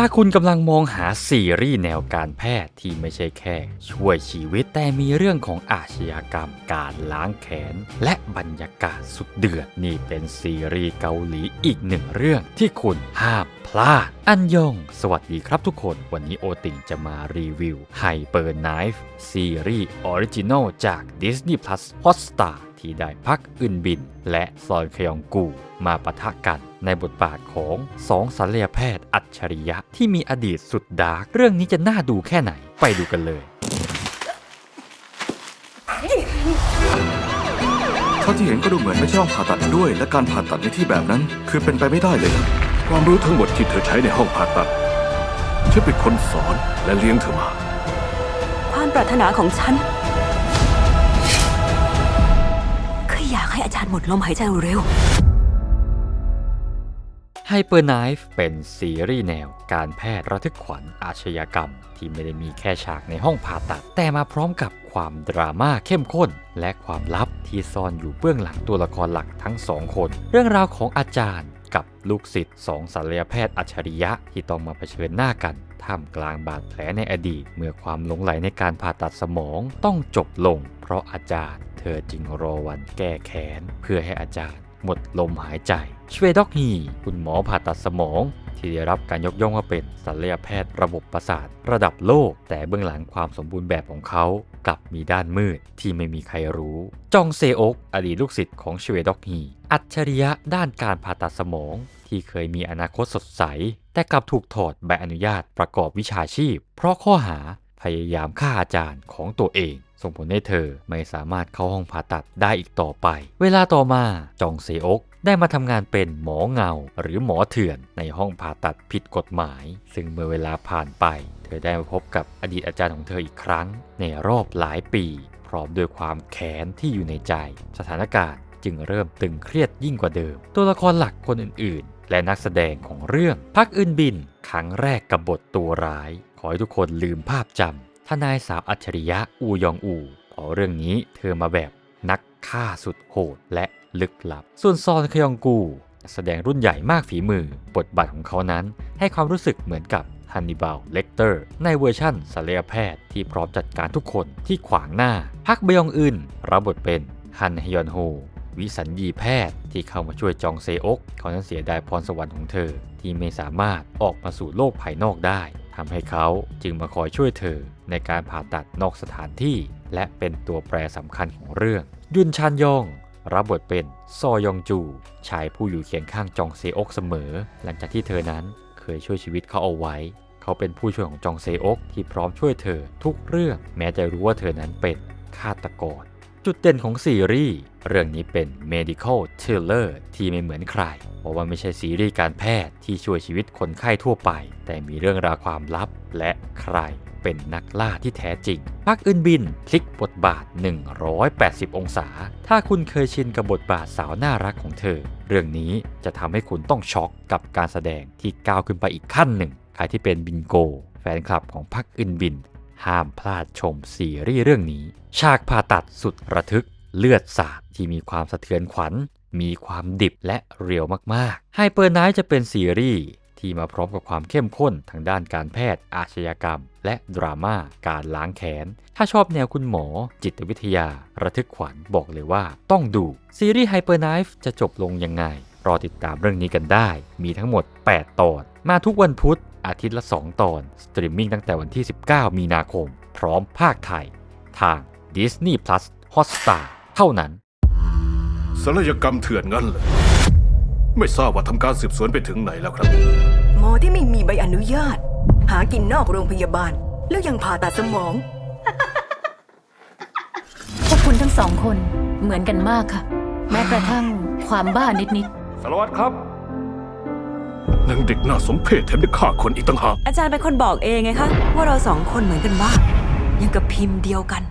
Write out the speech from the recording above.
ถ้าคุณกำลังมองหาซีรีส์แนวการแพทย์ที่ไม่ใช่แค่ ช่วยชีวิตแต่มีเรื่องของอาชญากรรม การล้างแขน และบรรยากาศสุดเดือดนี่เป็นซีรีส์เกาหลีอีกหนึ่งเรื่องที่คุณห้ามพลาด อันยอง สวัสดีครับทุกคน วันนี้โอติงจะมารีวิว Hyper Knife ซีรีส์ออริจินอลจาก Disney Plus Hotstar ที่ได้พักอึนบิน และซอนคยองกูมาปะทะกันในบทบาทของสองศัลยแพทย์อัจฉริยะที่มีอดีตสุดดาร์กเรื่องนี้จะน่าดูแค่ไหนไปดูกันเลยเท่าที่เห็นก็ดูเหมือนไม่ใช่ห้องผ่าตัดด้วย และการผ่าตัดในที่แบบนั้น คือเป็นไปไม่ได้เลย ความรู้ทั้งหมดที่เธอใช้ในห้องผ่าตัดฉันเป็นคนสอนและเลี้ยงเธอมา ความปรารถนาของฉัน อากให้อาจารย์หมดลมหายใจเร็ว Hyper Knife เป็นซีรีส์แนวการแพทย์ระทึกขวัญอาชญากรรม ที่ไม่ได้มีแค่ฉากในห้องผ่าตัด แต่มาพร้อมกับความดราม่าเข้มข้น และความลับที่ซ่อนอยู่เบื้องหลังตัวละครหลักทั้งสองคน เรื่องราวของอาจารย์กับลูกศิษย์สองศัลยแพทย์อัจฉริยะที่ต้องมาเผชิญหน้ากัน ท่ามกลางบาดแผลในอดีต เมื่อความหลงไหลในการผ่าตัดสมองต้องจบลง เพราะอาจารย์ อจึงรอวันแก้แค้น เพื่อให้อาจารย์หมดลมหายใจชเวด็อกฮีคุณหมอผ่าตัดสมอง ที่ได้รับการยกย่องว่าเป็นศัลยแพทย์ระบบประสาทระดับโลก แต่เบื้องหลังความสมบูรณ์แบบของเขากลับมีด้านมืดที่ไม่มีใครรู้ จองเซอกอดีตลูกศิษย์ของชเวด็อกฮีอัจฉริยะด้านการผ่าตัดสมอง ที่เคยมีอนาคตสดใส แต่กลับถูกถอดใบอนุญาตประกอบวิชาชีพ เพราะข้อหาพยายามฆ่าอาจารย์ของตัวเอง ส่งผลให้เธอไม่สามารถเข้าห้องผ่าตัดได้อีกต่อไป เวลาต่อมาจองเซอกได้มาทำงานเป็นหมอเงาหรือหมอเถื่อนในห้องผ่าตัดผิดกฎหมาย ซึ่งเมื่อเวลาผ่านไป เธอได้มาพบกับอดีตอาจารย์ของเธออีกครั้ง ในรอบหลายปี พร้อมด้วยความแค้นที่อยู่ในใจ สถานการณ์จึงเริ่มตึงเครียดยิ่งกว่าเดิม ตัวละครหลักคนอื่นๆ และนักแสดงของเรื่องพักอื่นบิน ครั้งแรกกับบทตัวร้าย ขอให้ทุกคนลืมภาพจำ ทนายสาวอัจฉริยะอูยองอูเพราะเรื่องนี้เธอมาแบบนักฆ่าสุดโหดและลึกลับ ส่วนซอนคยองกูแสดงรุ่นใหญ่มากฝีมือ บทบาทของเขานั้น ให้ความรู้สึกเหมือนกับฮันนิบาลเลกเตอร์ ในเวอร์ชั่นศัลยแพทย์ที่พร้อมจัดการทุกคนที่ขวางหน้า พักเบยองอึนรับบทเป็นฮันฮยอนโฮ วิสัญญีแพทย์ ที่เข้ามาช่วยจองเซอกเขานั้นเสียดายพรสวรรค์ของเธอ ที่ไม่สามารถออกมาสู่โลกภายนอกได้ทำให้เขาจึงมาคอยช่วยเธอในการผ่าตัดนอกสถานที่ และเป็นตัวแปรสำคัญของเรื่อง ยุนชานยอง รับบทเป็นซอยองจู ชายผู้อยู่เคียงข้างจองเซอกเสมอ หลังจากที่เธอนั้นเคยช่วยชีวิตเขาเอาไว้ เขาเป็นผู้ช่วยของจองเซอกที่พร้อมช่วยเธอทุกเรื่องแม้จะรู้ว่าเธอนั้นเป็นฆาตกร จุดเด่นของซีรีส์เรื่องนี้เป็น medical thriller ที่ไม่เหมือนใคร เพราะว่าไม่ใช่ซีรีส์การแพทย์ที่ช่วยชีวิตคนไข้ทั่วไป แต่มีเรื่องราวความลับและใครเป็นนักล่าที่แท้จริงพักอื่นบินพลิกบทบาท 180 องศา ถ้าคุณเคยชินกับบทบาทสาวน่ารักของเธอ เรื่องนี้จะทำให้คุณต้องช็อกกับการแสดงที่ก้าวขึ้นไปอีกขั้นหนึ่ง ใครที่เป็นบินโก แฟนคลับของพักอื่นบิน ห้ามพลาดชมซีรีส์เรื่องนี้ ฉากผ่าตัดสุดระทึกเลือดสาดที่มีความสะเทือนขวัญ มีความดิบและเรียวมากๆไฮเปอร์ไนท์จะเป็นซีรีส์ที่มาพร้อมกับความเข้มข้นทางด้านการแพทย์ อาชญากรรม และดราม่าการล้างแค้น ถ้าชอบแนวคุณหมอ จิตวิทยา ระทึกขวัญบอกเลยว่า ต้องดู ซีรีส์ไฮเปอร์ไนฟ์จะจบลงยังไง รอติดตามเรื่องนี้กันได้ มีทั้งหมด 8 ตอน มาทุกวันพุธ อาทิตย์ละ 2 ตอน สตรีมมิ่งตั้งแต่วันที่ 19 มีนาคม พร้อมภาคไทย ทาง Disney Plus Hotstar เท่านั้นศัลยกรรมเถื่อนงั้นเลยไม่ทราบว่าทำการสืบสวนไปถึงไหนแล้วครับ หมอที่ไม่มีใบอนุญาต หากินนอกโรงพยาบาล แล้วยังผ่าตัดสมอง พวกคุณทั้งสองคนเหมือนกันมากค่ะ แม้กระทั่งความบ้านิดสารวัตรครับ นางเด็กน่าสมเพชแถมได้ฆ่าคนอีกต่างหาก อาจารย์เป็นคนบอกเองไงคะ ว่าเราสองคนเหมือนกันมากยังกับพิมพ์เดียวกัน